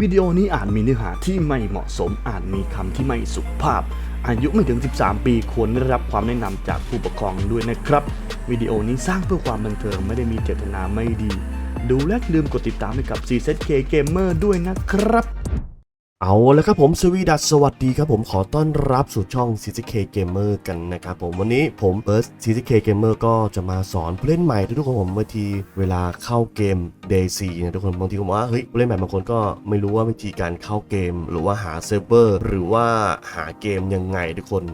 วิดีโอนี้อาจมีเนื้อหาที่ไม่เหมาะสมอาจมีคำที่ไม่สุภาพ อายุไม่ถึง 13 ปีควรได้รับความแนะนำจากผู้ปกครองด้วยนะครับ วิดีโอนี้สร้างเพื่อความบันเทิงไม่ได้มีเจตนาไม่ดี ดูและลืมกดติดตามให้กับ CZK Gamer ด้วยนะครับ เอาแล้วครับผมสวีดัสสวัสดีครับผมขอต้อนรับสู่ช่อง CCK Gamer กันนะครับผมวันนี้ผมเบิร์ส CCK Gamer ก็จะมาสอนผู้เล่นใหม่ทุกคนผมบางทีเวลาเข้าเกม Day 4นะทุกคนบางทีผมว่าเฮ้ยผู้เล่นใหม่บางคนก็ไม่รู้ว่าวิธีการเข้าเกม หรือว่าหาเซิร์ฟเวอร์หรือว่าหาเกมยังไงทุกคน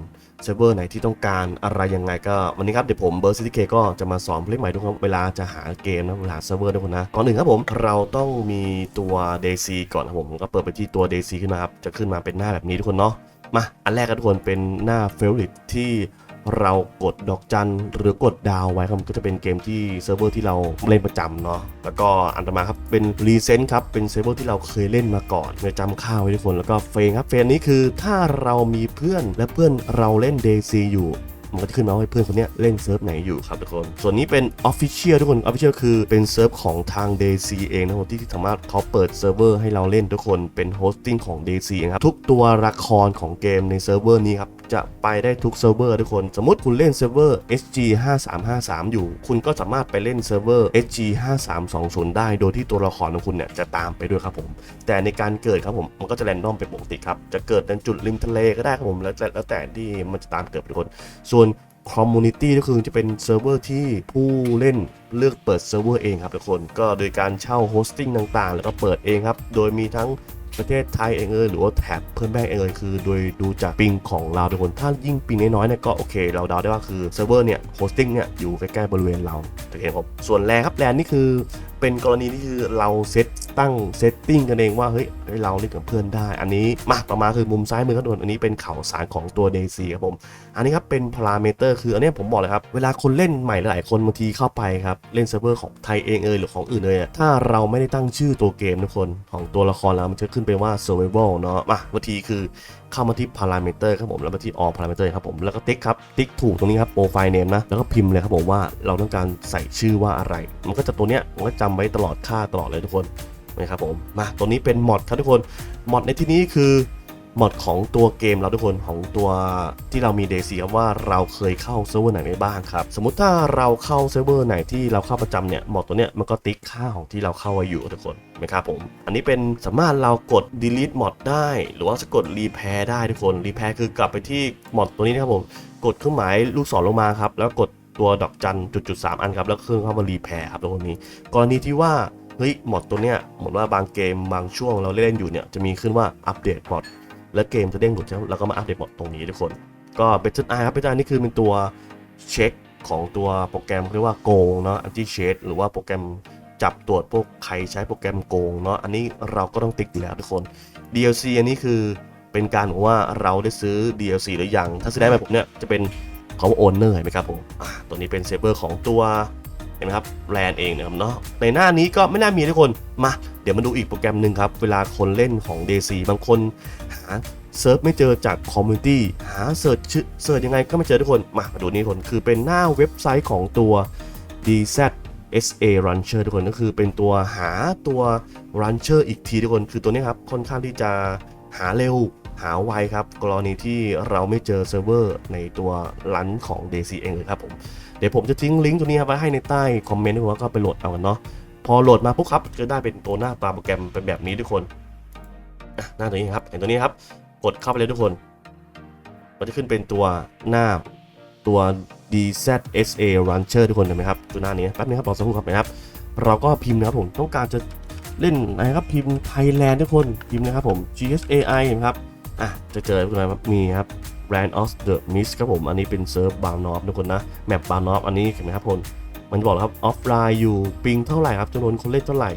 เซิร์ฟเวอร์ไหนที่ต้องการอะไรยังไงก็วันนี้ครับเดี๋ยวผมเบอร์ซิตี้เคก็จะมาสอนเพลงใหม่ทุกคนเวลาจะหาเกมนะเวลาเซิร์ฟเวอร์ทุกคนนะก่อนหนึ่งครับผมเราต้องมีตัว Day 4ก่อนครับผมก็เปิดไปที่ตัว Day 4ขึ้นมาครับจะขึ้นมาเป็นหน้าแบบนี้ทุกคนเนาะมาอันแรกกันทุกคนเป็นหน้าเฟลลิตที่ เรากดดอกจันหรือกดดาวไว้ครับก็จะเป็นเกมที่เซิร์ฟเวอร์ที่เราเล่นประจำเนาะแล้วก็อันต่อมาครับเป็นรีเซนต์ครับเป็นเซิร์ฟเวอร์ที่เราเคยเล่นมาก่อนในจำค่าวไว้ทุกคนแล้วก็เฟรนครับเฟรนนี้คือถ้าเรามีเพื่อนและเพื่อนเราเล่น DayZ อยู่มันก็จะขึ้นมาว่าเพื่อนคนนี้เล่นเซิร์ฟไหนอยู่ครับทุกคน ส่วนนี้เป็น Official ทุกคน Official คือเป็นเซิร์ฟของทาง DayZ เองนะครับที่สามารถเขาเปิดเซิร์ฟเวอร์ให้เราเล่นทุกคนเป็นโฮสติ้งของ DayZ เองครับ ทุกตัวละครของเกมในเซิร์ฟเวอร์นี้ครับ จะไปได้ทุกเซิร์ฟเวอร์ทุกคน สมมติคุณเล่นเซิร์ฟเวอร์ SG 5353อยู่ คุณก็สามารถไปเล่นเซิร์ฟเวอร์ SG 5320ได้ โดยที่ตัวละครของคุณเนี่ยจะตามไปด้วยครับผม แต่ในการเกิดครับผมมันก็จะแรนดอมเป็นปกติครับ จะเกิดในจุดริมทะเลก็ได้ครับผม แล้วแต่แล้วแต่ที่มันจะตามเกิดทุกคน ส่วนคอมมูนิตี้ก็คือจะเป็นเซิร์ฟเวอร์ที่ผู้เล่นเลือกเปิดเซิร์ฟเวอร์เองครับทุกคน ก็โดยการเช่าโฮสติ้งต่างๆ แล้วก็เปิดเองครับ โดยมีทั้ง ประเทศไทยเองเอยหรือว่าแถบเพื่อนแม่งเองเอยคือโดยดูจากปิงของเราทุกคนถ้ายิ่งปิงน้อยๆเนี่ยก็โอเค เราเดาได้ว่าคือเซิร์ฟเวอร์เนี่ยโฮสติ้งเนี่ยอยู่ใกล้ๆบริเวณเราโอเคครับส่วนแลนครับแลนนี่คือเป็นกรณีที่คือเราเซตตั้งเซตติ้งกันเองว่าเฮ้ยเราเล่นกับเพื่อนได้ อันนี้มาต่อมาคือมุมซ้ายมือครับทุกคนอันนี้เป็นข่าวสารของตัว DayZ ครับผม อันนี้ครับเป็นพาราเมเตอร์คืออันนี้ผมบอกเลยครับ เวลาคนเล่นใหม่หลายคนบางทีเข้าไปครับ เล่นเซิร์ฟเวอร์ของไทยเองเอยหรือของอื่นเลยถ้าเราไม่ได้ตั้งชื่อตัวเกมทุกคนของตัวละครแล้วมันจะขึ้นเป็นว่า survival เนาะมาบางทีคือ เข้ามาที่พารามิเตอร์ครับผมแล้วมาที่ all parameter ครับผมแล้วก็ติ๊กครับติ๊กถูกตรงนี้ครับ profile name นะแล้วก็พิมพ์เลยครับผมว่าเราต้องการใส่ชื่อว่าอะไร มันก็จะตัวเนี้ยมันก็จำไว้ตลอดค่าตลอดเลยทุกคนนะครับผมมาตัวนี้เป็นมอดครับทุกคนมอดในที่นี้คือ มอดของตัวเกมเราทุกคนของตัวที่เรามีเดซีครับว่าเราเคยเข้าเซิร์ฟเวอร์ไหนไปบ้างครับสมมุติถ้าเราเข้าเซิร์ฟเวอร์ไหนที่เราเข้าประจำเนี่ยมอดตัวเนี้ยมันก็ติ๊กค่าของที่เราเข้าไว้อยู่ทุกคนนะครับผมอันนี้เป็นสามารถเรากด delete มอดได้ หรือว่าจะกด repair ได้ทุกคน repair คือกลับไปที่มอดตัวนี้นะครับผมกดเครื่องหมายลูกศรลงมาครับแล้วกดตัวดอกจันจุดๆสามอันครับแล้วเครื่องเข้ามา repair ครับตัวนี้กรณีที่ว่าเฮ้ยมอดตัวเนี้ยเหมือนว่าบางเกมบางช่วงเราเล่นอยู่เนี่ยจะมีขึ้นว่าอัปเดตมอด แล้วเกมจะเด้งหลุดใช่ไหมแล้วก็มาอัปเดตหมดตรงนี้ทุกคน ก็เบสเ i ครับเบสเ i นี่คือเป็นตัวเช็คของตัวโปรแกรมเรียกว่าโกงเนาะอันที่เชดหรือว่าโปรแกรมจับตรวจพวกใครใช้โปรแกรมโกงเนาะอันนี้เราก็ต้องติ๊กอยู่แล้วทุกคน DLC อันนี้คือเป็นการบอกว่าเราได้ซื้อ DLC หรือยังถ้าซื้อได้แบบผมเนี่ยจะเป็นเขาโอนเนอร์ไหมครับผมตัวนี้เป็นเซฟเวอร์ของตัว เห็นไหมครับแลนเองนะครับเนาะในหน้านี้ก็ไม่น่ามีทุกคนมา เดี๋ยวมาดูอีกโปรแกรมหนึ่งครับ เวลาคนเล่นของ DC บางคนหาเซิร์ฟไม่เจอจากคอมมูนิตี้หาเสิร์ชชื่อเสิร์ชยังไงก็ไม่เจอทุกคนมาดูนี่ทุกคนคือเป็นหน้าเว็บไซต์ของตัว DZ SA Rancher ทุกคนก็คือเป็นตัวหาตัว Rancher อีกทีทุกคนคือตัวนี้ครับค่อนข้างที่จะหาเร็ว หาไวครับกรณีที่เราไม่เจอเซิร์ฟเวอร์ในตัวรันของ DC เองเลยครับผมเดี๋ยวผมจะทิ้งลิงก์ตัวนี้ไว้ให้ในใต้คอมเมนต์ทุกคนแล้วก็ไปโหลดเอากันเนาะพอโหลดมาปุ๊บครับจะได้เป็นตัวหน้าตาโปรแกรมเป็นแบบนี้ทุกคนหน้าตัวนี้ครับเห็นตัวนี้ครับ กดเข้าไปเลยทุกคน มันจะขึ้นเป็นตัวหน้าตัว DZSA Rancher ทุกคนเห็นไหมครับตัวหน้านี้แป๊บนึงครับรอสักครู่ครับนะครับ เราก็พิมพ์นะครับผมต้องการจะเล่นนะครับพิมพ์ Thailand ทุกคนพิมพ์นะครับผม GSAI เห็นไหมครับ อะจะเจออะไรครับมีครับ Brand of the Mist ครับผม อันนี้เป็นเซิร์ฟบาร์นอฟทุกคนนะ แมปบาร์นอฟอันนี้เห็นไหมครับผมมันบอกแล้วครับออฟไลน์อยู่ปิงเท่าไหร่ครับจำนวนคนเล่นเท่าไหร่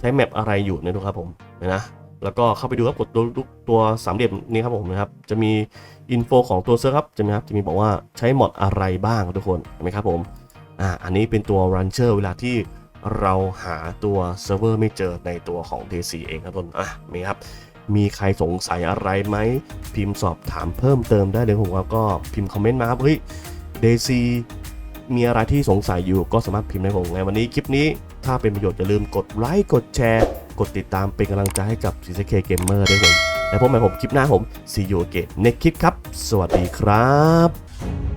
ใช้แมปอะไรอยู่เนยนะครับผมเห็นนะแล้วก็เข้าไปดูครับกดตัวตัวตวสามเหลี่ยมนี้ครับผมนะครับจะมีอินโฟของตัวเซิร์ฟครับจะมีครับจะมีบอกว่าใช้มอดอะไรบ้างทุกคนเห็นไหมครับผมอ่าอันนี้เป็นตัว Rancher เวลาที่เราหาตัวเซิร์ฟเวอร์ไม่เจอในตัวของ DC เองครับทุกคนอะมีครับ มีใครสงสัยอะไรไหม พิมพ์สอบถามเพิ่มเติมได้เลยผมว่าก็พิมพ์คอมเมนต์มาครับเฮ้ย DC มีอะไรที่สงสัยอยู่ก็สามารถพิมพ์ในผมไงวันนี้คลิปนี้ ถ้าเป็นประโยชน์อย่าลืมกดไลค์กดแชร์ กดติดตามเป็นกำลังใจให้กับ CCK Gamer ด้วยผมแล้วพบกันใหม่ผมคลิปหน้าผม See you again ในคลิปครับ สวัสดีครับ